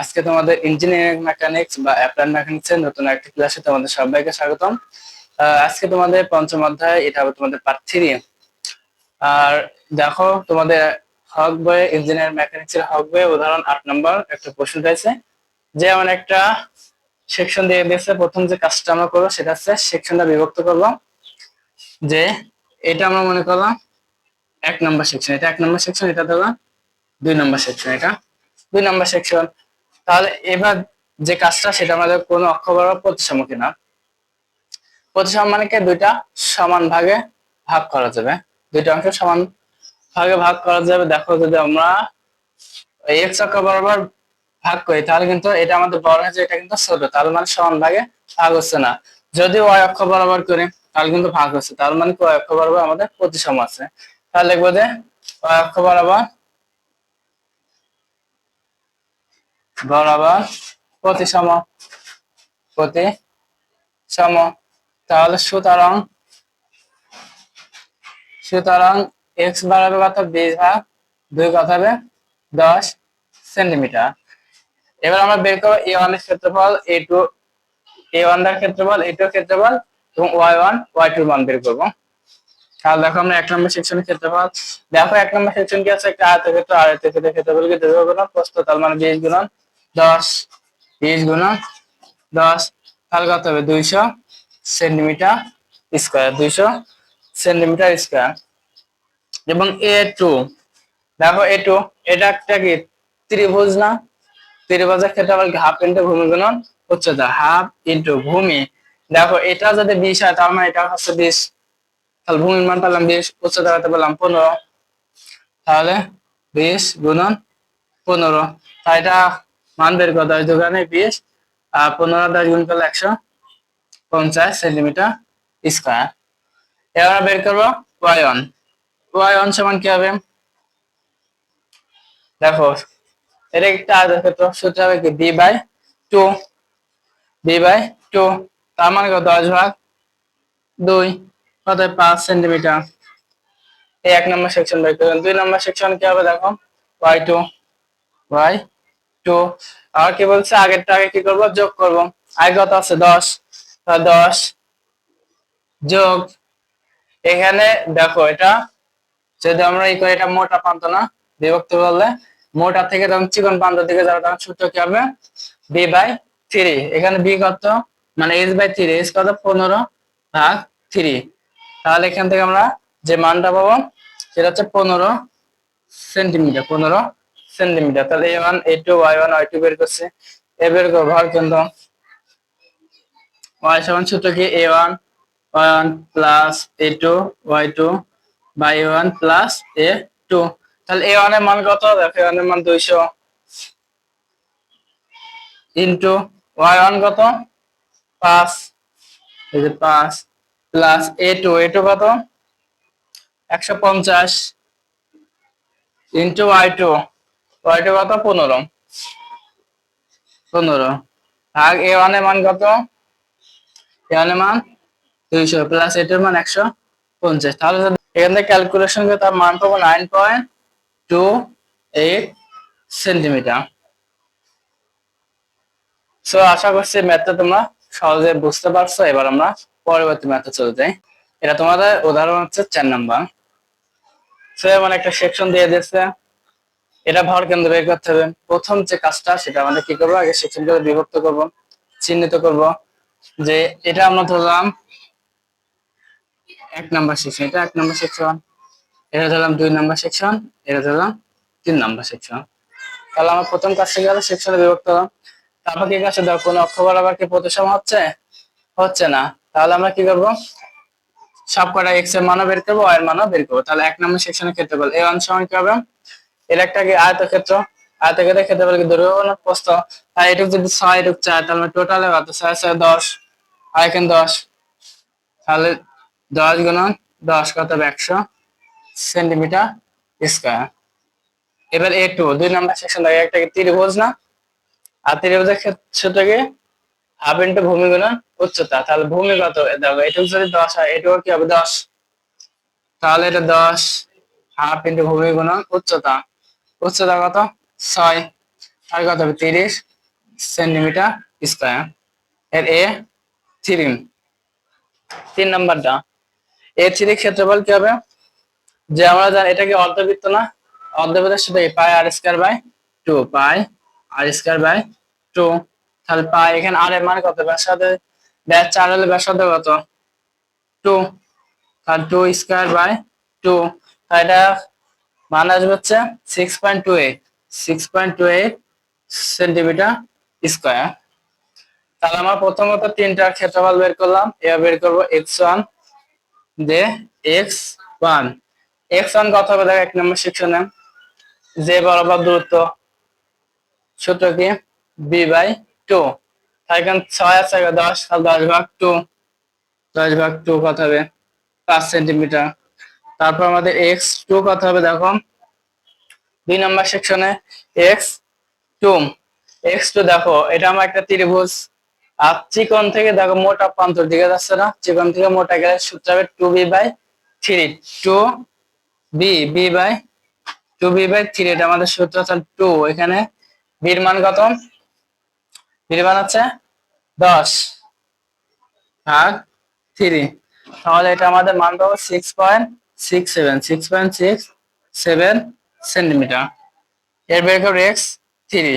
আজকে তোমাদের engineering mechanics বা অ্যাপ্লাইড মেকানিক্স এর নতুন একটি ক্লাসে তোমাদের সবাইকে স্বাগতম। আজকে তোমাদের পঞ্চম অধ্যায়, এটা হবে তোমাদের পার্ট আর দেখো, তোমাদের হক বয়ে ইঞ্জিনিয়ারিং মেকানিক্স এর হক বয়ে উদাহরণ আট নম্বর একটা প্রশ্ন রয়েছে। যে এমন একটা সেকশন দিয়ে দিয়েছে, প্রথম যে কাজটা আমরা করব সেটা হচ্ছে সেকশনটা বিভক্ত করব। যে এটা আমরা মনে করলাম এক নম্বর সেকশন এটা এক নম্বর সেকশন এটা ধরলাম দুই নম্বর সেকশন এটা দুই নম্বর সেকশন তাহলে এবার যে কাজটা, সেটা আমাদের কোনো অক্ষ বরাবর প্রতিসম কিনা প্রতিসম মানে কি? দুইটা সমান ভাগে ভাগ করা যাবে। দুইটা অংশ সমান ভাগে ভাগ করা যাবে। দেখো, যদি আমরা এক্স অক্ষ বরাবর ভাগ করি, তাহলে কিন্তু এটা আমাদের বড় হয়েছে, এটা কিন্তু ছোট। তাহলে মানে সমান ভাগে ভাগ হচ্ছে না। যদি ওয়াই অক্ষ বরাবর করি, তাহলে কিন্তু ভাগ হচ্ছে। তাহলে মানে ওয়াই অক্ষ বরাবর আমাদের প্রতিসম আছে। তাহলে লিখব যে ওয়াই অক্ষ বরাবর বরাবর প্রতিসম প্রতি সম। তাহলে সুতরাং সুতরাং এক্স বাড়াবে কত? বিশ ভাগ দুই কত হবে? দশ সেন্টিমিটার। এবার আমরা বের করব এ ওয়ানের ক্ষেত্রফল এ টু এ ওয়ানের ক্ষেত্রফল এ টু ক্ষেত্রফল এবং ওয়াই ওয়ান ওয়াই টু মান বের করব। তাহলে দেখো আমরা এক নম্বর সেকশনের ক্ষেত্রফল, দেখো এক নম্বর সেকশন কি আছে? একটা আয়তক্ষেত্র আয়তক্ষেত্রের ক্ষেত্রফলকে দৈর্ঘ্য গুণন প্রস্থ মানে বিশ গুণন। দশ বিশ গুণন দশ, তাহলে কত হবে? দুইশো সেন্টিমিটার স্কোয়ার, দুইশো সেন্টিমিটার স্কোয়ার। এবং এ টু দেখো এ টু এটা একটা কি? ত্রিভুজ না? ত্রিভুজের ক্ষেত্রে আবার হাফ ইন্টু ভূমি গুণন উচ্চতা হাফ ইন্টু ভূমি। দেখো, এটা যদি বিশ হয়, তার মানে এটা হচ্ছে বিশ। তাহলে ভূমির মান পেলাম বিশ, উচ্চতা কত পেলাম? পনেরো। তাহলে বিশ গুণন পনেরো। তাই এটা মান বের দোকানে বিশ আর পনেরো দশ গুণ করলে একশো পঞ্চাশ সেন্টিমিটার স্কোয়ার এবার বের করব ওয়াই ওয়ান ওয়ান সমান কি হবে? দেখো, এটা একটা আয়তক্ষেত্র সূত্র হবে কি? B by two B by two তার মানে দশ ভাগ দুই কত? পাঁচ সেন্টিমিটার। এই এক নম্বর সেকশন বের করবেন দুই নম্বর সেকশন কি হবে? দেখো ওয়াই টু ওয়াই টু আর কি বলছে আগেরটা আগে কি করব? যোগ করব। আগে কত আছে? দশ। দশ। যোগ। এখানে দেখো এটা, যদি আমরা এই করি, এটা মোটা প্রান্ত না? বিভক্ত করলে মোটা থেকে তখন চিকন প্রান্ত দিকে যাবে, তখন সূত্র কি হবে? বি বাই থ্রি এখানে বি কত? মানে এইচ বাই থ্রি এইচ কত? পনেরো ভাগ থ্রি তাহলে এখান থেকে আমরা যে মানটা পাবো, সেটা হচ্ছে পনেরো সেন্টিমিটার, পনেরো সেন্টিমিটার। তাহলে A one A two Y one Y two বের করছে। এ বের করব ভর কেন্দ্র ওয়াই সমান সূত্র কি? A one Y one plus A two Y two by A one plus A two তাহলে এ ওয়ানের মান কত? এ ওয়ানের মান দুইশো। ইন্টু ওয়াই ওয়ান কত? পাঁচ। এই যে পাঁচ plus A two A two কত? একশো পঞ্চাশ। Into Y two Y two কত? পনেরো। পনেরো। ভাগ এ ওয়ানের মান কত? এ ওয়ানের মান দুইশো প্লাস এ টু এর মান একশো পঞ্চাশ। তাহলে এখান থেকে ক্যালকুলেশন করে তার মান পাবো nine point two eight centimetre so আশা করছি ম্যাথটা তোমরা সহজে বুঝতে পারছ। এবার আমরা পরবর্তী ম্যাথে চলে যাই। এটা তোমাদের উদাহরণ হচ্ছে চার নাম্বার সো এমন একটা সেকশন দিয়ে দিয়েছে। এটা ভর কেন্দ্র বের করতে হবে। প্রথম যে কাজটা, সেটা আমাদের কি করব? আগে সেকশন করে বিভক্ত করব, চিহ্নিত করব। যে এটা আমরা ধরলাম এক নাম্বার সেকশন এটা এক নাম্বার সেকশন এটা ধরলাম দুই নাম্বার সেকশন এটা ধরলাম তিন নাম্বার সেকশন তাহলে আমার প্রথম কাজটা গেল সেকশনে বিভক্ত হলাম। তারপর কি কাছে দাও কোনো অক্ষ বরাবর কি প্রতিসম হচ্ছে? হচ্ছে না। তাহলে আমরা কি করব? সব কটা এক্সের মানও বের করব এর মানও বের করব। তাহলে এক নম্বর সেকশনের বল এ ওয়ান কি হবে? এর একটা কি আয়তক্ষেত্র আয়তক্ষেত্রের ক্ষেত্রফল কি দৈর্ঘ্য গুণ প্রস্থ? আর এটুক যদি ছয় এটুক চার, তাহলে টোটাল কত ছয় ছয় দশ, আর এখানে দশ। তাহলে দশ গুণন দশ কত হবে একশো সেন্টিমিটার স্কোয়ার এবার এ টু দুই নম্বর সেকশন থাকে একটা কি ত্রিভুজ না? আর ত্রিভুজের ক্ষেত্রে কি হাফ ইন্টু ভূমি গুণন উচ্চতা। তাহলে ভূমি কত? দেখো, এটুকু যদি দশ হয়, এটুকু কি হবে? দশ। তাহলে এটা দশ হাফ ইন্টু ভূমি গুণন উচ্চতা। উচ্চতা কত? ছয়। আর কত হবে? তিরিশ সেন্টিমিটার স্কোয়ার। এর এ থ্রি তিন নাম্বারটা। এ থ্রি ক্ষেত্রফল কি হবে? যে আমরা জানি এটা কি অর্ধবৃত্ত না? অর্ধবৃত্তের সাথে pi R square by two, pi R square by two. তাহলে পাই এখানে আর এর মানে কত? ব্যাসার্ধ, ব্যাস চার হলে ব্যাসার্ধ কত? টু। তাহলে টু স্কোয়ার বাই টু। তাহলে এটা মান আসবে হচ্ছে six point two eight six point two eight centimetre square তাহলে আমরা প্রথমত তিনটা ক্ষেত্রফল বের করলাম, এবার বের করব এক্স ওয়ান দে এক্স ওয়ান এক্স ওয়ান কত হবে দেখো, এক নম্বর সেকশনে যে বরাবর দূরত্ব, সূত্র কি? বি বাই টু এখানে ছয় আছে দশ আর দশ ভাগ টু দশ ভাগ টু কত হবে? পাঁচ সেন্টিমিটার তারপর আমাদের এক্স টু কত হবে দেখো? দুই নম্বর সেকশনে এক্স টু এক্স টু দেখো, এটা আমার একটা ত্রিভুজ। আর চিকন থেকে দেখো মোটা প্রান্তর দিকে যাচ্ছে না। চিকন থেকে মোটা গেলে সূত্র হবে two B by three two B B by two B by three এটা আমাদের সূত্র। তাহলে টু এখানে বির মান কত? বির মান হচ্ছে দশ আর থ্রি তাহলে এটা আমাদের মান পাবো six point six seven six point six seven centimetre এর বের করব এক্স থ্রি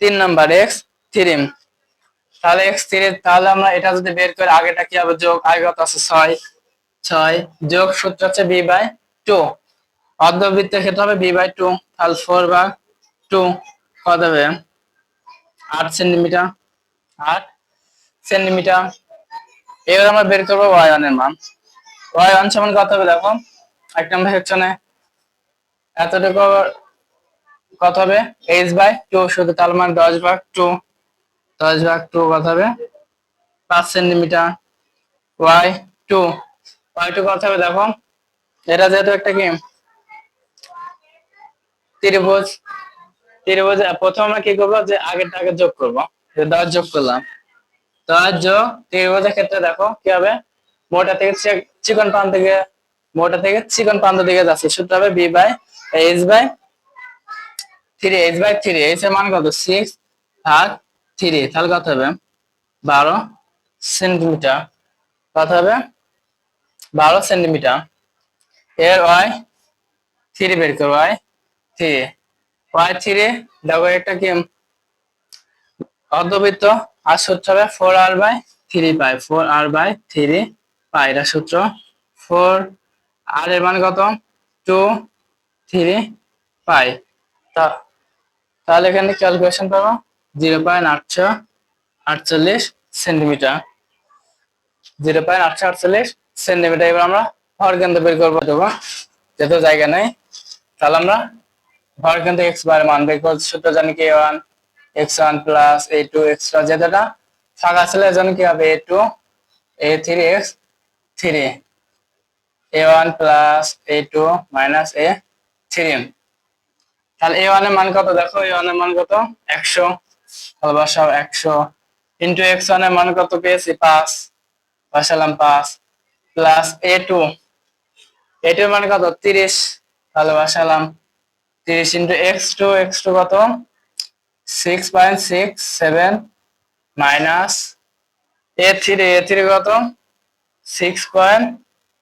তিন নাম্বার এক্স থ্রি তাহলে এক্স থ্রি তাহলে আমরা এটা যদি বের করে আগেটা কি হবে? যোগ আগে কত আছে? ছয়। ছয় যোগ সূত্র হচ্ছে বি বাই টু অর্ধবৃত্তের ক্ষেত্রে হবে বি বাই টু তাহলে ফোর বা টু কত হবে? আট সেন্টিমিটার আট সেন্টিমিটার এবার আমরা বের করব ওয়াই ওয়ানের মান। ওয়াই ওয়ান সমান কত হবে দেখো এক নম্বর সেকশনে এতটুকু কত হবে। এইচ বাই টু শুধু তার মান দশ ভাগ টু দশ ভাগ টু কত হবে। পাঁচ centimetre y two y two কত হবে, দেখো। এটা যেহেতু একটা কি ত্রিভুজ ত্রিভুজ প্রথম আমরা কি করব? যে আগেরটা আগে যোগ করব। দশ যোগ করলাম। দশ যোগ ত্রিভুজের ক্ষেত্রে দেখো, কি হবে? মোটা থেকে চিকন প্রান্ত থেকে মোটা থেকে চিকন প্রান্ত দিকে যাচ্ছে। সূত্র হবে b by h by three, h by three. H এর মান কত? সিক্স ভাগ থ্রি। তাহলে কত হবে? বারো সেন্টিমিটার। কত হবে? বারো সেন্টিমিটার। এর ওয়াই থ্রি বের করো, ওয়াই থ্রি। ওয়াই থ্রি, দেখো একটা কি? অর্ধবৃত্ত। আর সূত্র হবে four r by three by, four r by three. Pi, এটা সূত্র। ফোর, আর এর মান কত? Two, three, pi. তাহলে এখানে ক্যালকুলেশন পাবো? জিরো পয়েন্ট আটশো আটচল্লিশ সেন্টিমিটার জিরো পয়েন্ট আটশো আটচল্লিশ সেন্টিমিটার এবার আমরা ভর কেন্দ্র বের করব, দেবো। যেহেতু জায়গা নেই, তাহলে আমরা ভর কেন্দ্র এক্স বার মান বের করতে সূত্র জানি কি one x one plus a two extra যেটা ফাঁকা ছিল এর জন্য কি হবে? A two a three x three a one plus a two minus a three তাহলে এ ওয়ানের মান কত? দেখো এ ওয়ানের মান কত? একশো। তাহলে বসাও একশো। ইন্টু এক্স ওয়ানের মান কত পেয়েছি? পাঁচ। বসালাম পাঁচ। Plus a two a two এর মান কত? তিরিশ। তাহলে বসালাম তিরিশ into x two x two কত? Six point six seven minus a three a three কত? Six point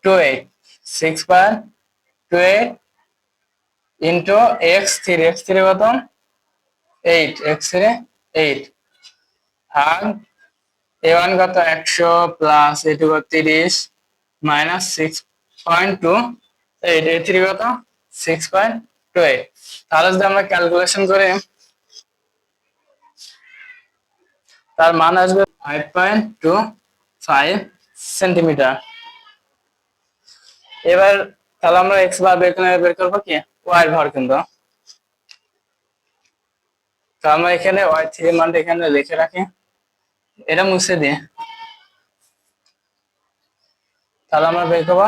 two eight six point two eight into x three x three কত? এইট এক্স থ্রি এইট ভাগ এ one কত? একশো plus এ two কত? তিরিশ minus six point two eight a three কত? Six point two eight তাহলে যদি আমরা ক্যালকুলেশন করি, তার মান আসবে five point two five centimetre. এবার তাহলে আমরা এক্স বার বের করে বের করব কি? ওয়াই ভর কিন্তু। তো আমরা এখানে ওয়াই থ্রি মানটা এখানে লিখে রাখি। এটা মুছে দিয়ে। তাহলে আমরা বের করব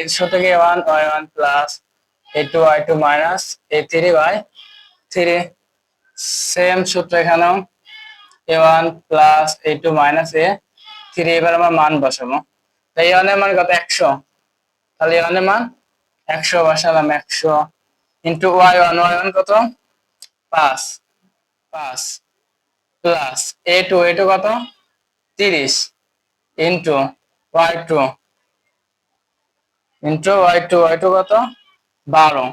একশো থেকে one y one plus a two y two minus a three y three same সূত্র এখানেও a one plus a two minus a three এবার আমরা মান বসাবো। তাই এ ওয়ানের মান কত? একশো। তাহলে এ ওয়ানের মান একশো বসালাম একশো into y one y one কত? পাঁচ। পাঁচ plus a two a two কত? তিরিশ into y two into y two y two কত? বারো।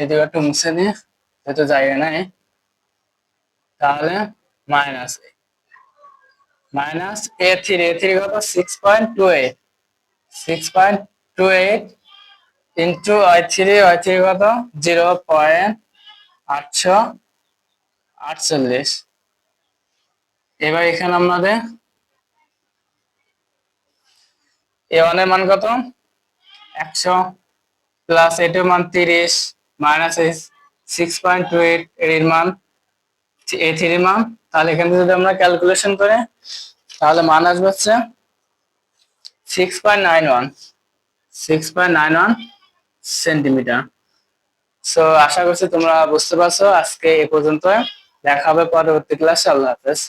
এদিকে একটু মুছে দিয়ে যেহেতু জায়গা নাই। তাহলে minus minus a three a three কত? Six point two eight six point two eight into y three y three কত? জিরো পয়েন্ট আটশো আটচল্লিশ এবার এখানে আমাদের এ ওয়ানের মান কত? একশো। প্লাস এটির মান তিরিশ। Minus six point two eight মান এ থ্রির মান, তাহলে এখান যদি আমরা ক্যালকুলেশন করে, তাহলে মান আসবে হচ্ছে six point nine one six point nine one centimetre so আশা করছি তোমরা বুঝতে পারছ। আজকে এ পর্যন্ত দেখা হবে পরবর্তী ক্লাসে আল্লাহ হাফেজ।